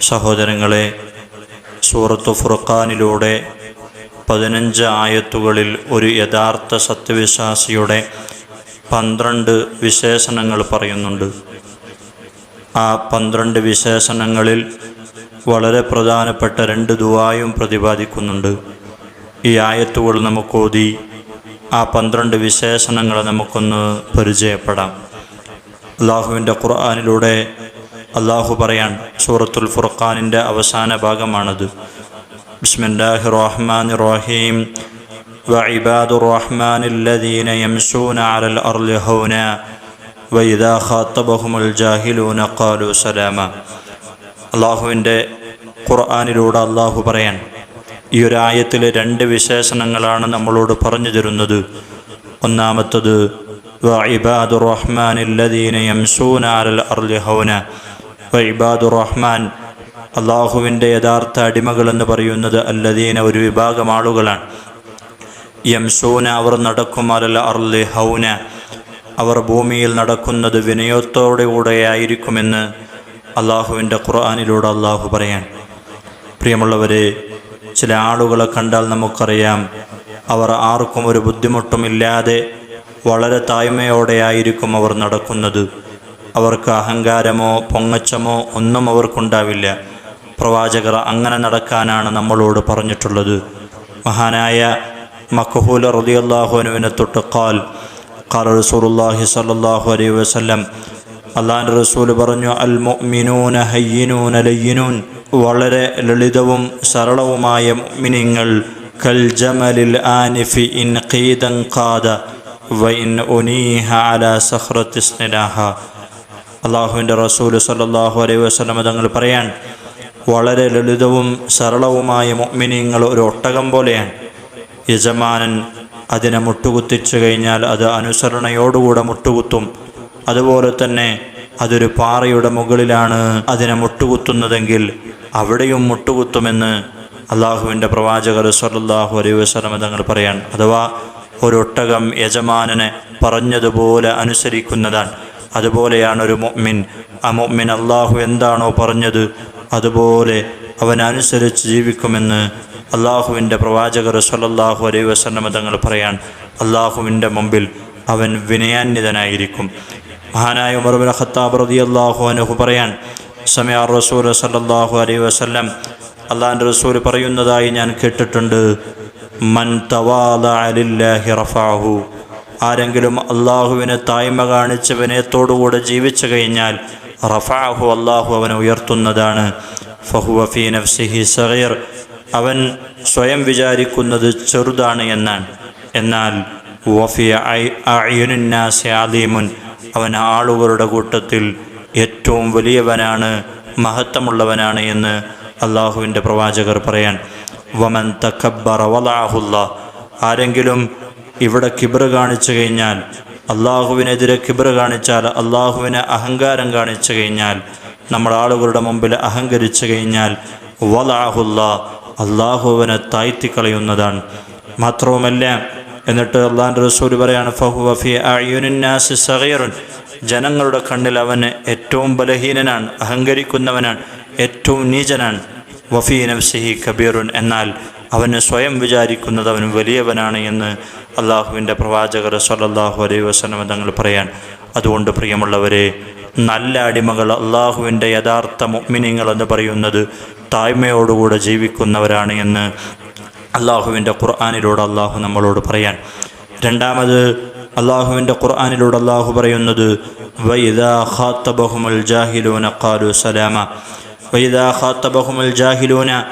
സഹോദരങ്ങളെ സൂറത്ത് ഫുർഖാനിലൂടെ പതിനഞ്ച് ആയത്തുകളിൽ ഒരു യഥാർത്ഥ സത്യവിശ്വാസിയുടെ പന്ത്രണ്ട് വിശേഷണങ്ങൾ പറയുന്നുണ്ട്. ആ പന്ത്രണ്ട് വിശേഷണങ്ങളിൽ വളരെ പ്രധാനപ്പെട്ട രണ്ട് ദുവായും പ്രതിപാദിക്കുന്നുണ്ട്. ഈ ആയത്തുകൾ നമുക്ക് ഓതി ആ പന്ത്രണ്ട് വിശേഷണങ്ങളെ നമുക്കൊന്ന് പരിചയപ്പെടാം. അള്ളാഹുവിന്റെ ഖുർആാനിലൂടെ അള്ളാഹു പറയാൻ സൂറത്തുൽ ഫുർഖാനിൻ്റെ അവസാന ഭാഗമാണത് ബിസ്മില്ലാഹി റഹ്മാൻ റഹീം وعباد الرحمن الذين يمشون على الأرض هونا وإذا خاطبهم الجاهلون قالوا سلاما അള്ളാഹുവിൻ്റെ ഖുർആാനിലൂടെ അള്ളാഹു പറയാൻ ഈ ഒരു ആയത്തിലെ രണ്ട് വിശേഷണങ്ങളാണ് നമ്മളോട് പറഞ്ഞു തരുന്നത് ഒന്നാമത്തത് വഇബാദുർ റഹ്മാൻ الذين يمشون على الأرض ഇബാദുർ റഹ്മാൻ അള്ളാഹുവിന്റെ യഥാർത്ഥ അടിമകളെന്ന് പറയുന്നത് അല്ലദീന ഒരു വിഭാഗം ആളുകളാണ്. യംസൂന അവർ നടക്കും അലൽ അർലി ഹൗന അവർ ഭൂമിയിൽ നടക്കുന്നത് വിനയത്തോടുകൂടെയായിരിക്കുമെന്ന് അള്ളാഹുവിന്റെ ഖുർആാനിലൂടെ അള്ളാഹു പറയാൻ. പ്രിയമുള്ളവരെ ചില ആളുകളെ കണ്ടാൽ നമുക്കറിയാം അവർ ആർക്കും ഒരു ബുദ്ധിമുട്ടുമില്ലാതെ വളരെ താഴ്മയോടെയായിരിക്കും അവർ നടക്കുന്നത്. അവർക്ക് അഹങ്കാരമോ പൊങ്ങച്ചമോ ഒന്നും അവർക്കുണ്ടാവില്ല. പ്രവാചകർ അങ്ങനെ നടക്കാനാണ് നമ്മളോട് പറഞ്ഞിട്ടുള്ളത്. മഹാനായ മഖഹൂല റളിയല്ലാഹുവിനെ തൊട്ട് കാൽ കാൽ റസൂലുള്ളാഹി സ്വല്ലല്ലാഹു അലൈ വസ്ലം അള്ളാഹിന്റെ റസൂൽ പറഞ്ഞു അൽ മുഅ്മിനൂന ഹയ്യിനൂന അലയ്യനൂൻ വളരെ ലളിതവും സരളവുമായ മിനിങ്ങൾ കൽ ജമലിൽ ആനിഫി ഇൻ ഖീദൻ ഖാദ വ ഇൻ ഉനീഹ അലാ സഖ്റത്തി സ്നിലാഹ അള്ളാഹുവിന്റെ റസൂൽ സല്ലല്ലാഹു അലൈഹി വസല്ലം തങ്ങൾ പറയാൻ വളരെ ലളിതവും സരളവുമായ മുഅ്മിനീങ്ങൾ ഒരു ഒട്ടകം പോലെയാണ്. യജമാനൻ അതിനെ മുട്ടുകുത്തിച്ചു കഴിഞ്ഞാൽ അത് അനുസരണയോടുകൂടെ മുട്ടുകുത്തും. അതുപോലെ തന്നെ അതൊരു പാറയുടെ മുകളിലാണ് അതിനെ മുട്ടുകുത്തുന്നതെങ്കിൽ അവിടെയും മുട്ടുകുത്തുമെന്ന് അള്ളാഹുവിന്റെ പ്രവാചകർ സല്ലല്ലാഹു അലൈഹി വസല്ലം തങ്ങൾ പറയാൻ അഥവാ ഒരൊട്ടകം യജമാനനെ പറഞ്ഞതുപോലെ അനുസരിക്കുന്നതാണ്. അതുപോലെയാണ് ഒരു മുഅ്മിൻ. ആ മൊമ്മിൻ അള്ളാഹു എന്താണോ പറഞ്ഞത് അതുപോലെ അവനനുസരിച്ച് ജീവിക്കുമെന്ന് അള്ളാഹുവിന്റെ പ്രവാചകർ സല്ലല്ലാഹു അലൈ വസല്ലം തങ്ങൾ പറയാൻ അള്ളാഹുവിന്റെ മുമ്പിൽ അവൻ വിനയാന്വിതനായിരിക്കും. മഹാനായ ഉമർബിൻ ഖത്താബ് അള്ളാഹു അനുഹു പറയാൻ സമയ റസൂൽ സല്ലല്ലാഹു അലൈ വസ്ലം അള്ളാഹിന്റെ റസൂൽ പറയുന്നതായി ഞാൻ കേട്ടിട്ടുണ്ട്. മൻ തവാലില്ലാഹി റഫാഹു ആരെങ്കിലും അള്ളാഹുവിന് തായ്മ കാണിച്ച് വിനയത്തോടുകൂടെ ജീവിച്ചു കഴിഞ്ഞാൽ റഫാഹു അള്ളാഹു അവനെ ഉയർത്തുന്നതാണ്. ഫഹുവ ഫീ നഫ്സിഹി സഗീർ. അവൻ സ്വയം വിചാരിക്കുന്നത് ചെറുതാണ് എന്നാണ്. എന്നാൽ വഫിയ അവൻ ആളുകളുടെ കൂട്ടത്തിൽ ഏറ്റവും വലിയവനാണ് മഹത്വമുള്ളവനാണ് എന്ന് അള്ളാഹുവിന്റെ പ്രവാചകർ പറയാൻ വമൻ തക്കബ്ബറ വലാഹുല്ല. ആരെങ്കിലും ഇവിടെ കിബർ കാണിച്ചു കഴിഞ്ഞാൽ അള്ളാഹുവിനെതിരെ കിബർ കാണിച്ചാൽ അള്ളാഹുവിനെ അഹങ്കാരം കാണിച്ചു കഴിഞ്ഞാൽ നമ്മൾ ആളുകളുടെ മുമ്പിൽ അഹങ്കരിച്ചു കഴിഞ്ഞാൽ വലാഹുല്ല അള്ളാഹുവിനെ താഴ്ത്തിക്കളയുന്നതാണ്. മാത്രവുമല്ല എന്നിട്ട് അള്ളാഹിന്റെ റസൂൽ പറയാണ് ഫഹു വഫി അയുനാസി സഹീറുൻ ജനങ്ങളുടെ കണ്ണിൽ അവന് ഏറ്റവും ബലഹീനനാണ് അഹങ്കരിക്കുന്നവനാണ് ഏറ്റവും നീചനാണ്. വഫീ നഫ്സിഹി കബീറുൻ എന്നാൽ അവന് സ്വയം വിചാരിക്കുന്നത് അവൻ വലിയവനാണ് എന്ന് അള്ളാഹുവിന്റെ പ്രവാചകർ സല്ലല്ലാഹു അലൈ വസല്ലം തങ്ങൾ പറയാൻ അതുകൊണ്ട് പ്രിയമുള്ളവരെ നല്ല അടിമകൾ അള്ളാഹുവിന്റെ യഥാർത്ഥ മുഗ്മിനിങ്ങൾ എന്ന് പറയുന്നത് താഴ്മയോടുകൂടെ ജീവിക്കുന്നവരാണ് എന്ന് അള്ളാഹുവിന്റെ ഖുർആാനിലൂടെ അള്ളാഹു നമ്മളോട് പറയാൻ. രണ്ടാമത് അള്ളാഹുവിന്റെ ഖുർആാനിലൂടെ അള്ളാഹു പറയുന്നത് വൈദാ ഖാത്തബഹുമുൽ ജാഹിലൂന ഖാലു സലാമ. വൈദാ ഖാത്തബഹുമുൽ ജാഹിലൂന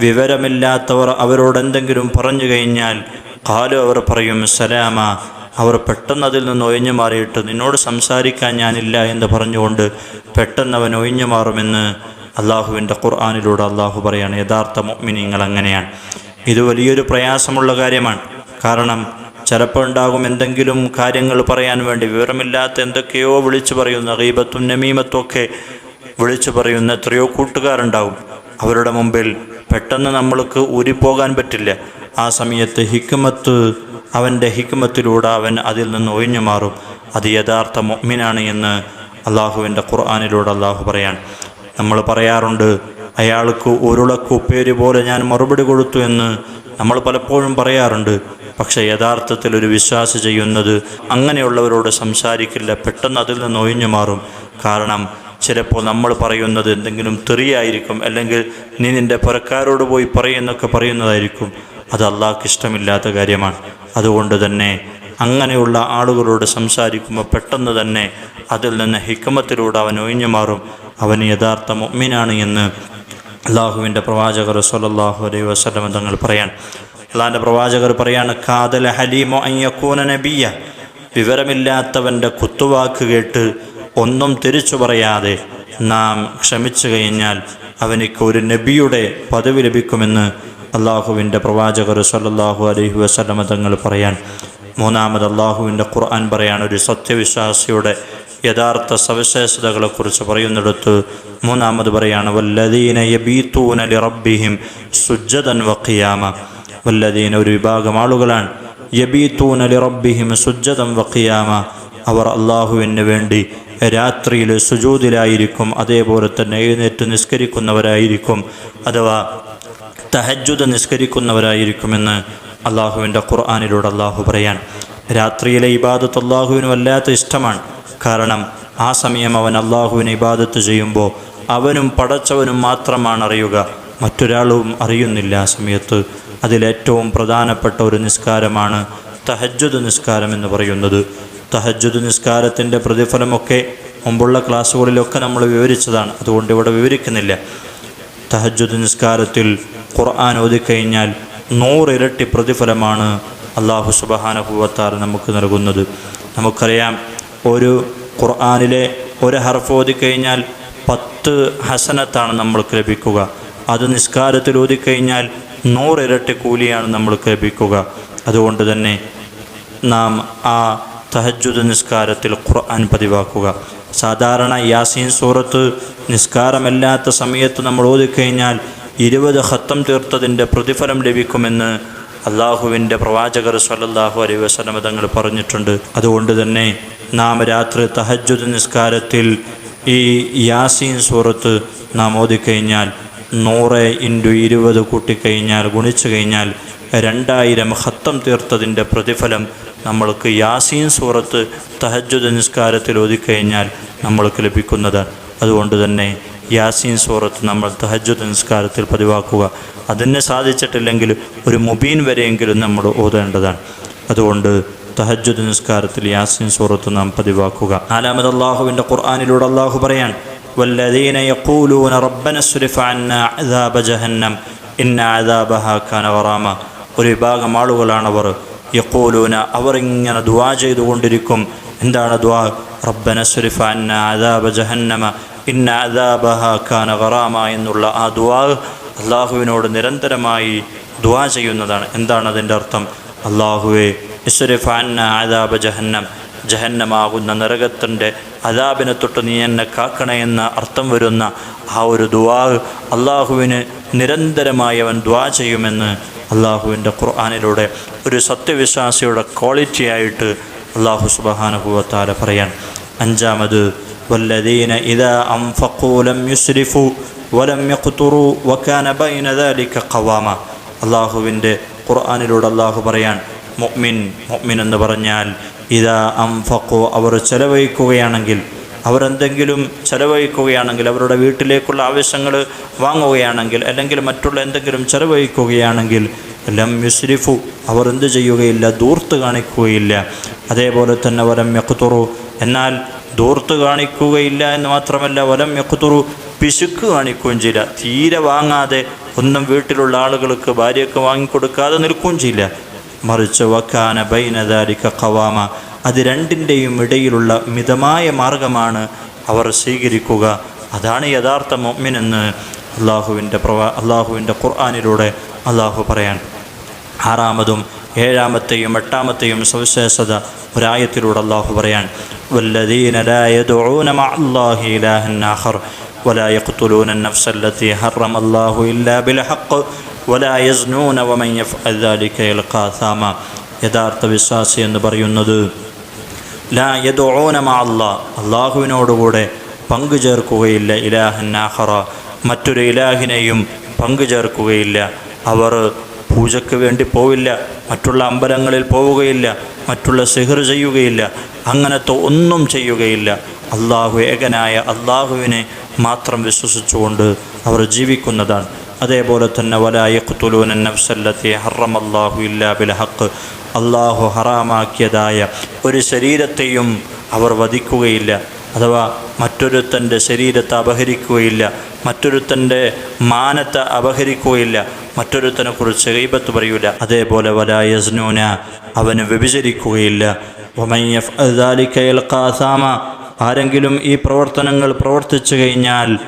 വിവരമില്ലാത്തവർ അവരോട് എന്തെങ്കിലും പറഞ്ഞു കഴിഞ്ഞാൽ ഖാലു അവർ പറയും സലാമ അവർ പെട്ടെന്ന് അതിൽ നിന്ന് ഒഴിഞ്ഞു മാറിയിട്ട് നിന്നോട് സംസാരിക്കാൻ ഞാനില്ല എന്ന് പറഞ്ഞുകൊണ്ട് പെട്ടെന്ന് അവൻ ഒഴിഞ്ഞു മാറുമെന്ന് അള്ളാഹുവിന്റെ ഖുർആാനിലൂടെ അള്ളാഹു പറയാണ്. യഥാർത്ഥ മുഅ്മിനീങ്ങൾ അങ്ങനെയാണ്. ഇത് വലിയൊരു പ്രയാസമുള്ള കാര്യമാണ്. കാരണം ചിലപ്പോൾ ഉണ്ടാകും എന്തെങ്കിലും കാര്യങ്ങൾ പറയാൻ വേണ്ടി വിവരമില്ലാത്ത എന്തൊക്കെയോ വിളിച്ചു പറയുന്ന ഗീബത്തും നമീമത്തും ഒക്കെ വിളിച്ചു പറയുന്ന എത്രയോ കൂട്ടുകാരുണ്ടാവും അവരുടെ മുമ്പിൽ പെട്ടെന്ന് നമ്മൾക്ക് ഊരിപ്പോകാൻ പറ്റില്ല. ആ സമയത്ത് ഹിക്മത്ത് അവന്റെ ഹിക്മത്തിലൂടെ അവൻ അതിൽ നിന്ന് ഒഴിഞ്ഞു മാറും. അത് യഥാർത്ഥ മൊമ്മിനാണ് എന്ന് അള്ളാഹുവിന്റെ ഖുർആാനിലൂടെ അള്ളാഹു പറയാൻ. നമ്മൾ പറയാറുണ്ട് അയാൾക്ക് ഉരുളക്ക് ഉപ്പേര് പോലെ ഞാൻ മറുപടി കൊടുത്തു എന്ന് നമ്മൾ പലപ്പോഴും പറയാറുണ്ട്. പക്ഷേ യഥാർത്ഥത്തിൽ ഒരു വിശ്വാസി ചെയ്യുന്നത് അങ്ങനെയുള്ളവരോട് സംസാരിക്കില്ല പെട്ടെന്ന് അതിൽ നിന്ന് ഒഴിഞ്ഞു മാറും. കാരണം ചിലപ്പോൾ നമ്മൾ പറയുന്നത് എന്തെങ്കിലും തെറിയായിരിക്കും അല്ലെങ്കിൽ നീ നിന്റെ പുരക്കാരോട് പോയി പറയുന്നൊക്കെ പറയുന്നതായിരിക്കും. അത് അള്ളാഹ്ക്ക് ഇഷ്ടമില്ലാത്ത കാര്യമാണ്. അതുകൊണ്ട് തന്നെ അങ്ങനെയുള്ള ആളുകളോട് സംസാരിക്കുമ്പോൾ പെട്ടെന്ന് തന്നെ അതിൽ നിന്ന് ഹിക്കമത്തിലൂടെ അവൻ ഒഴിഞ്ഞു മാറും. അവൻ യഥാർത്ഥ മൊമ്മിനാണ് എന്ന് അള്ളാഹുവിന്റെ പ്രവാചകർ സല്ലല്ലാഹു അലൈഹി വസ്ലം തങ്ങൾ പറയാൻ. അള്ളാഹിന്റെ പ്രവാചകർ പറയാണ് കാതല ഹലീമോ അയ്യക്കൂന നബിയ വിവരമില്ലാത്തവന്റെ കുത്തുവാക്ക് കേട്ട് ഒന്നും തിരിച്ചു പറയാതെ നാം ക്ഷമിച്ചു കഴിഞ്ഞാൽ അവനിക്ക് ഒരു നബിയുടെ പദവി ലഭിക്കുമെന്ന് അള്ളാഹുവിന്റെ പ്രവാചകർ സല്ലല്ലാഹു അലൈഹി വസ്ലമ തങ്ങൾ പറയാൻ മൂന്നാമത് അള്ളാഹുവിന്റെ ഖുർആൻ പറയാൻ ഒരു സത്യവിശ്വാസിയുടെ യഥാർത്ഥ സവിശേഷതകളെക്കുറിച്ച് പറയുന്നിടത്ത് മൂന്നാമത് പറയാണ് വല്ലദീന യബീത്തൂന ലിറബ്ബിഹിം സുജ്ജദൻ വഖിയാമ വല്ലദീന ഒരു വിഭാഗം ആളുകളാണ് യബീത്തൂന ലിറബ്ബിഹിം സുജ്ജദൻ വഖിയാമ അവർ അള്ളാഹുവിന് വേണ്ടി രാത്രിയിൽ സുജൂതിലായിരിക്കും അതേപോലെ തന്നെ എഴുന്നേറ്റ് നിസ്കരിക്കുന്നവരായിരിക്കും അഥവാ തഹജ്ജുദ് നിസ്കരിക്കുന്നവരായിരിക്കുമെന്ന് അള്ളാഹുവിന്റെ ഖുർആാനിലൂടെ അള്ളാഹു പറയാൻ രാത്രിയിലെ ഇബാദത്ത് അള്ളാഹുവിന് വല്ലാത്ത ഇഷ്ടമാണ്. കാരണം ആ സമയം അവൻ അള്ളാഹുവിനെ ഇബാദത്ത് ചെയ്യുമ്പോൾ അവനും പടച്ചവനും മാത്രമാണ് അറിയുക. മറ്റൊരാളും അറിയുന്നില്ല ആ സമയത്ത്. അതിലേറ്റവും പ്രധാനപ്പെട്ട ഒരു നിസ്കാരമാണ് തഹജ്ജുദ് നിസ്കാരം എന്ന് പറയുന്നത്. തഹജ്ജുദ് നിസ്കാരത്തിന്റെ പ്രതിഫലമൊക്കെ മുമ്പുള്ള ക്ലാസ്സുകളിലൊക്കെ നമ്മൾ വിവരിച്ചതാണ്. അതുകൊണ്ട് ഇവിടെ വിവരിക്കുന്നില്ല. തഹജ്ജുദ് നിസ്കാരത്തിൽ ഖുർആൻ ഓതിക്കഴിഞ്ഞാൽ നൂറിരട്ടി പ്രതിഫലമാണ് അള്ളാഹു സുബഹാനഹുവത്താർ നമുക്ക് നൽകുന്നത്. നമുക്കറിയാം ഒരു ഖുർആാനിലെ ഒരു ഹർഫ് ഓതിക്കഴിഞ്ഞാൽ പത്ത് ഹസനത്താണ് നമ്മൾക്ക് ലഭിക്കുക. അത് നിസ്കാരത്തിൽ ഓതിക്കഴിഞ്ഞാൽ നൂറിരട്ടി കൂലിയാണ് നമ്മൾക്ക് ലഭിക്കുക. അതുകൊണ്ട് തന്നെ നാം ആ തഹജ്ജുദ് നിസ്കാരത്തിൽ ഖുർആൻ പതിവാക്കുക. സാധാരണ യാസീൻ സൂറത്ത് നിസ്കാരമല്ലാത്ത സമയത്ത് നമ്മൾ ഓതിക്കഴിഞ്ഞാൽ ഇരുപത് ഹത്തം തീർത്തതിന്റെ പ്രതിഫലം ലഭിക്കുമെന്ന് അള്ളാഹുവിന്റെ പ്രവാചകർ സല്ലല്ലാഹു അലൈഹി വസല്ലമ തങ്ങൾ പറഞ്ഞിട്ടുണ്ട്. അതുകൊണ്ട് തന്നെ നാം രാത്രി തഹജുദ് നിസ്കാരത്തിൽ ഈ യാസീൻ സൂറത്ത് നാം ഓതിക്കഴിഞ്ഞാൽ നൂറ് ഇന്റു ഇരുപത് കൂട്ടിക്കഴിഞ്ഞാൽ ഗുണിച്ചു കഴിഞ്ഞാൽ രണ്ടായിരം ഹത്തം തീർത്തതിന്റെ പ്രതിഫലം നമ്മൾക്ക് യാസീൻ സൂറത്ത് തഹജുദ് നിസ്കാരത്തിൽ ഓതിക്കഴിഞ്ഞാൽ നമ്മൾക്ക് ലഭിക്കുന്നത്. അതുകൊണ്ട് തന്നെ യാസീൻ സൂറത്ത് നമ്മൾ തഹജുദ് നിസ്കാരത്തിൽ പതിവാക്കുക. അതിനെ സാധിച്ചിട്ടില്ലെങ്കിൽ ഒരു മുബീൻ വരെയെങ്കിലും നമ്മൾ ഓതേണ്ടതാണ്. അതുകൊണ്ട് തഹജുദ് നിസ്കാരത്തിൽ യാസീൻ സൂറത്ത് നാം പതിവാക്കുക. നാലാമത് അള്ളാഹുവിന്റെ ഖുർആാനിലൂടെ അള്ളാഹു പറയാൻ വല്ലദീന യഖൂലൂന റബ്ബന സുരിഫ അന്ന അദാബ ജഹന്നം ഇന്ന അദാബഹ കാന വറാമ ഒരു വിഭാഗം ആളുകളാണവർ യക്കൂലൂന അവർ ഇങ്ങനെ ദുവാ ചെയ്തുകൊണ്ടിരിക്കും. എന്താണ് ദുവാ റബ്ബന സുരിഫ അന്ന അദാബ ജഹന്നമ ഇന്ന അദാബഹ ഖാന വറാമ എന്നുള്ള ആ ദുവാ അള്ളാഹുവിനോട് നിരന്തരമായി ദുവാ ചെയ്യുന്നതാണ്. എന്താണ് അതിന്റെ അർത്ഥം? അള്ളാഹുവെ അന്ന അദാബ ജഹന്നം. ജഹന്നമാകുന്ന നരകത്തിന്റെ അദാബിനെ തൊട്ട് നീ എന്നെ കാക്കണേ എന്ന അർത്ഥം വരുന്ന ആ ഒരു ദുവാ അള്ളാഹുവിന് നിരന്തരമായി അവൻ ദ്വാ ചെയ്യുമെന്ന് അള്ളാഹുവിന്റെ ഖുർആാനിലൂടെ ഒരു സത്യവിശ്വാസിയുടെ ക്വാളിറ്റി ആയിട്ട് അള്ളാഹു സുബഹാനുഭവത്താല പറയാൻ. അഞ്ചാമത് വല്ലദീന ഇതാ അംഫഖൂലം യുസ്രിഫു വലം യഖ്തുറു വകാന ബൈന ദാലിക ഖവാമ. അള്ളാഹുവിന്റെ ഖുർആാനിലൂടെ അള്ളാഹു പറയാൻ മുഅ്മിൻ മുഅ്മിൻ എന്ന് പറഞ്ഞാൽ ഇതാ അംഫഖു അവർ ചെലവഴിക്കുകയാണെങ്കിൽ അവരെന്തെങ്കിലും ചെലവഴിക്കുകയാണെങ്കിൽ അവരുടെ വീട്ടിലേക്കുള്ള ആവശ്യങ്ങൾ വാങ്ങുകയാണെങ്കിൽ അല്ലെങ്കിൽ മറ്റുള്ള എന്തെങ്കിലും ചെലവഴിക്കുകയാണെങ്കിൽ എല്ലാം യുസ്രിഫു അവർ എന്ത് ചെയ്യുകയില്ല ദൂർത്ത് കാണിക്കുകയില്ല. അതേപോലെ തന്നെ വലം യക്കുത്തുറു എന്നാൽ ദൂർത്ത് കാണിക്കുകയില്ല എന്ന് മാത്രമല്ല വലം യക്കുത്തുറു പിശുക്ക് കാണിക്കുകയും ചെയ്യില്ല. തീരെ വാങ്ങാതെ ഒന്നും വീട്ടിലുള്ള ആളുകൾക്ക് ഭാര്യയ്ക്ക് വാങ്ങിക്കൊടുക്കാതെ നിൽക്കുകയും ചെയ്യില്ല. മറിച്ച് വക്കാന ബൈനദാരിക ഖവാമ അത് രണ്ടിൻ്റെയും ഇടയിലുള്ള മിതമായ മാർഗമാണ് അവർ സ്വീകരിക്കുക അതാണ് യഥാർത്ഥ മൊമ്മിൻ എന്ന് അള്ളാഹുവിൻ്റെ പ്രവാ അള്ളാഹുവിൻ്റെ ഖുർആാനിലൂടെ അള്ളാഹു പറയാൻ ആറാമതും ഏഴാമത്തെയും എട്ടാമത്തെയും സവിശേഷത ഒരായത്തിലൂടെ അള്ളാഹു പറയാൻ والذين لا يدعون مع الله إلها آخر ولا يقتلون النفس التي حرم الله إلا بالحق ولا يزنون ومن يفعل ذلك يلقى ثاما യഥാർത്ഥ വിശ്വാസി എന്ന് പറയുന്നത് ലാ യദുഊന മാ അല്ലാ. അള്ളാഹുവിനോടുകൂടെ പങ്കു ചേർക്കുകയില്ല ഇലാഹൻ ആഖറ. മറ്റൊരു ഇലാഹിനെയും പങ്കു ചേർക്കുകയില്ല. അവർ പൂജയ്ക്ക് വേണ്ടി പോവില്ല മറ്റുള്ള അമ്പലങ്ങളിൽ പോവുകയില്ല മറ്റുള്ള സിഹർ ചെയ്യുകയില്ല അങ്ങനത്തെ ഒന്നും ചെയ്യുകയില്ല. അള്ളാഹു ഏകനായ അള്ളാഹുവിനെ മാത്രം വിശ്വസിച്ചുകൊണ്ട് അവർ ജീവിക്കുന്നതാണ്. അതേപോലെ തന്നെ വലായഖ്തുലൂന നഫ്സല്ലത്തി ഹറമല്ലാഹു ഇല്ലാ ബിൽ ഹക്ക് അള്ളാഹു ഹറാമാക്കിയതായ ഒരു ശരീരത്തെയും അവർ വധിക്കുകയില്ല. അഥവാ മറ്റൊരുത്തന്റെ ശരീരത്തെ അപഹരിക്കുകയില്ല. മറ്റൊരുത്തന്റെ മാനത്തെ അപഹരിക്കുകയില്ല. മറ്റൊരുത്തനെ കുറിച്ച് ഗൈബത്ത് പറയൂല. അതേപോലെ വലായസ്നൂന അവന് അസാമ ആരെങ്കിലും ഈ പ്രവർത്തനങ്ങൾ പ്രവർത്തിച്ചു കഴിഞ്ഞാൽ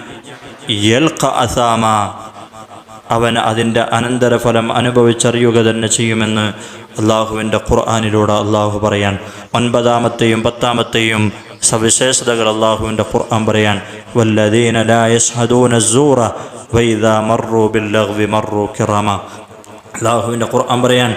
അവൻ അതിന്റെ അനന്തരഫലം അനുഭവിച്ചറിയുക തന്നെ ചെയ്യുമെന്ന് അള്ളാഹുവിന്റെ ഖുർആാനിലൂടെ അള്ളാഹു പറയാൻ ഒൻപതാമത്തെയും പത്താമത്തെയും സവിശേഷതകൾ അള്ളാഹുവിന്റെ ഖുർആൻ പറയാൻ വല്ലദീന ലാ യശ്ഹദൂന സൂറ വൈദാ മർറു ബില്ലഗ്വി മർറു കിറാമ. അള്ളാഹുവിന്റെ ഖുർആൻ പറയാൻ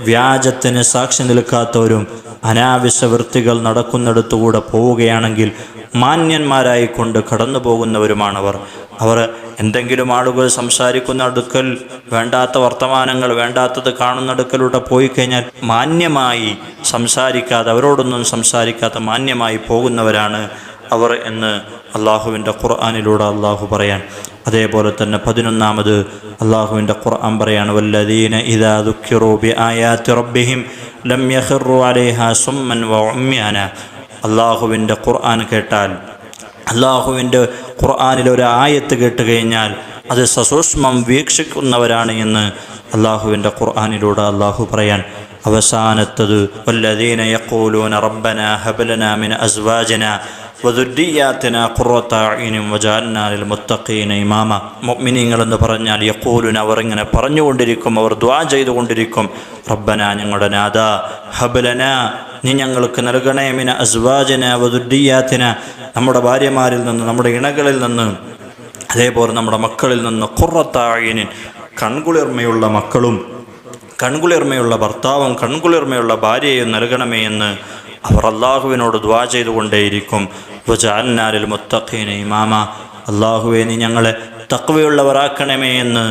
വ്യാജത്തിന് സാക്ഷി നിൽക്കാത്തവരും അനാവശ്യ വൃത്തികൾ നടക്കുന്നിടത്തുകൂടെ പോവുകയാണെങ്കിൽ മാന്യന്മാരായി കൊണ്ട് കടന്നു പോകുന്നവരുമാണവർ അവർ എന്തെങ്കിലും ആളുകൾ സംസാരിക്കുന്ന അടുക്കൽ വേണ്ടാത്ത വർത്തമാനങ്ങൾ വേണ്ടാത്തത് കാണുന്നടുക്കലൂടെ പോയി കഴിഞ്ഞാൽ മാന്യമായി സംസാരിക്കാതെ അവരോടൊന്നും സംസാരിക്കാതെ മാന്യമായി പോകുന്നവരാണ് അവർ എന്ന് അള്ളാഹുവിന്റെ ഖുർആാനിലൂടെ അള്ളാഹു പറയാൻ. അതേപോലെ തന്നെ പതിനൊന്നാമത് അള്ളാഹുവിന്റെ ഖുർആൻ പറയാണ് വല്ലദീന ഇദാ ദുഃഖിറോബി ആയാ തിറബിഹിം ലം വ അള്ളാഹുവിന്റെ ഖുർആൻ കേട്ടാൽ അള്ളാഹുവിന്റെ ഖുർആാനിൽ ഒരു ആയത്ത് കേട്ട് കഴിഞ്ഞാൽ അത് സസൂക്ഷ്മം വീക്ഷിക്കുന്നവരാണ് എന്ന് അള്ളാഹുവിന്റെ ഖുർആാനിലൂടെ അള്ളാഹു പറയാൻ അവസാനത്തത് വല്ലദീന യഖൂലൂന റബ്ബന ഹബലന മിൻ അസ്വാജന. വദുദ്ദിയാത്തിന ഖുറത്തായിനും വജാലിൽ മുത്തഖീന ഇമാമ. മൊമിനിങ്ങൾ എന്ന് പറഞ്ഞാൽ യക്കൂലുൻ അവർ ഇങ്ങനെ പറഞ്ഞുകൊണ്ടിരിക്കും അവർ ദ്വാ ചെയ്തുകൊണ്ടിരിക്കും. റബ്ബന ഞങ്ങളുടെ നാഥ ഹബലന നീ ഞങ്ങൾക്ക് നൽകണേ മിന അസ്വാജന വദുദ്ദിയാത്തിന നമ്മുടെ ഭാര്യമാരിൽ നിന്ന് നമ്മുടെ ഇണകളിൽ നിന്ന് അതേപോലെ നമ്മുടെ മക്കളിൽ നിന്ന് കുറത്തായിനിൻ കൺകുളിർമയുള്ള മക്കളും കൺകുളിർമയുള്ള ഭർത്താവും കൺകുളിർമയുള്ള ഭാര്യയും നൽകണമേ എന്ന് അവർ അള്ളാഹുവിനോട് ദ്വാ ചെയ്തുകൊണ്ടേയിരിക്കും. വജാലിനാലിൽ മുത്തഖീന ഇമാമ. അള്ളാഹുവെ നീ ഞങ്ങളെ തക്വയുള്ളവരാക്കണമേ എന്ന്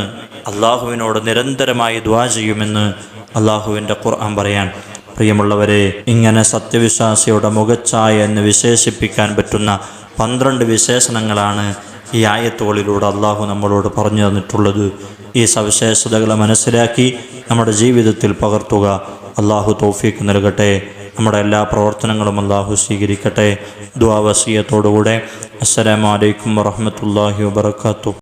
അള്ളാഹുവിനോട് നിരന്തരമായി ദ്വാ ചെയ്യുമെന്ന് അള്ളാഹുവിന്റെ ഖുർആൻ പറയാൻ. പ്രിയമുള്ളവരെ ഇങ്ങനെ സത്യവിശ്വാസിയുടെ മുഖച്ഛായ എന്ന് വിശേഷിപ്പിക്കാൻ പറ്റുന്ന പന്ത്രണ്ട് വിശേഷണങ്ങളാണ് ഈ ആയത്തുകളിലൂടെ അള്ളാഹു നമ്മളോട് പറഞ്ഞു തന്നിട്ടുള്ളത്. ഈ സവിശേഷതകളെ മനസ്സിലാക്കി നമ്മുടെ ജീവിതത്തിൽ പകർത്തുക. അള്ളാഹു തോഫീക്ക് നൽകട്ടെ. നമ്മുടെ എല്ലാ പ്രവർത്തനങ്ങളും അള്ളാഹു സ്വീകരിക്കട്ടെ. ദ്വാവസീയത്തോടുകൂടെ അസ്സലാമലൈക്കും വറഹമത്തല്ലാഹി വാത്തു